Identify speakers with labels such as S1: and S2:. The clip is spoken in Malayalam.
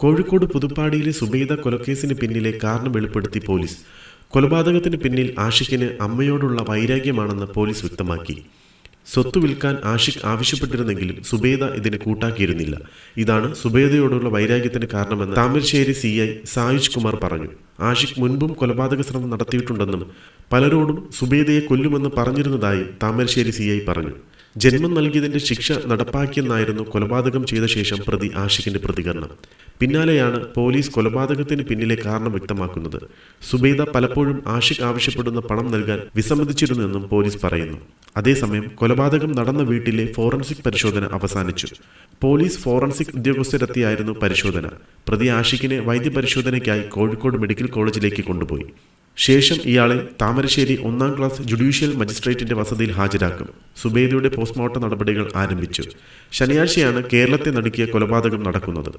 S1: കോഴിക്കോട് പുതുപ്പാടിയിലെ സുബൈദ കൊലക്കേസിന് പിന്നിലെ കാരണം വെളിപ്പെടുത്തി പോലീസ്. കൊലപാതകത്തിന് പിന്നിൽ ആഷിഖിന് അമ്മയോടുള്ള വൈരാഗ്യമാണെന്ന് പോലീസ് വ്യക്തമാക്കി. സ്വത്ത് വിൽക്കാൻ ആഷിഖ് ആവശ്യപ്പെട്ടിരുന്നെങ്കിലും സുബേദ ഇതിന് കൂട്ടാക്കിയിരുന്നില്ല. ഇതാണ് സുബേദയോടുള്ള വൈരാഗ്യത്തിന് കാരണമെന്ന് താമരശ്ശേരി സി ഐ സായുജ് കുമാർ പറഞ്ഞു. ആഷിഖ് മുൻപും കൊലപാതക ശ്രമം നടത്തിയിട്ടുണ്ടെന്നും പലരോടും സുബേദയെ കൊല്ലുമെന്ന് പറഞ്ഞിരുന്നതായും താമരശ്ശേരി സി പറഞ്ഞു. ജന്മം നൽകിയതിന്റെ ശിക്ഷ നടപ്പാക്കിയെന്നായിരുന്നു കൊലപാതകം ചെയ്ത ശേഷം പ്രതി ആഷിഖിന്റെ പ്രതികരണം. പിന്നാലെയാണ് പോലീസ് കൊലപാതകത്തിന് പിന്നിലെ കാരണം വ്യക്തമാക്കുന്നത്. സുബേദ പലപ്പോഴും ആഷിഖ് ആവശ്യപ്പെടുന്ന പണം നൽകാൻ വിസമ്മതിച്ചിരുന്നെന്നും പോലീസ് പറയുന്നു. അതേസമയം കൊലപാതകം നടന്ന വീട്ടിലെ ഫോറൻസിക് പരിശോധന അവസാനിച്ചു. പോലീസ് ഫോറൻസിക് ഉദ്യോഗസ്ഥരെത്തിയായിരുന്നു പരിശോധന. പ്രതി ആഷിഖിനെ വൈദ്യപരിശോധനയ്ക്കായി കോഴിക്കോട് മെഡിക്കൽ കോളേജിലേക്ക് കൊണ്ടുപോയി. ശേഷം ഇയാളെ താമരശ്ശേരി ഒന്നാം ക്ലാസ് ജുഡീഷ്യൽ മജിസ്ട്രേറ്റിന്റെ വസതിയിൽ ഹാജരാക്കും. സുബേദിയുടെ പോസ്റ്റ്മോർട്ടം നടപടികൾ ആരംഭിച്ചു. ശനിയാഴ്ചയാണ് കേരളത്തെ നടുക്കിയ കൊലപാതകം നടക്കുന്നത്.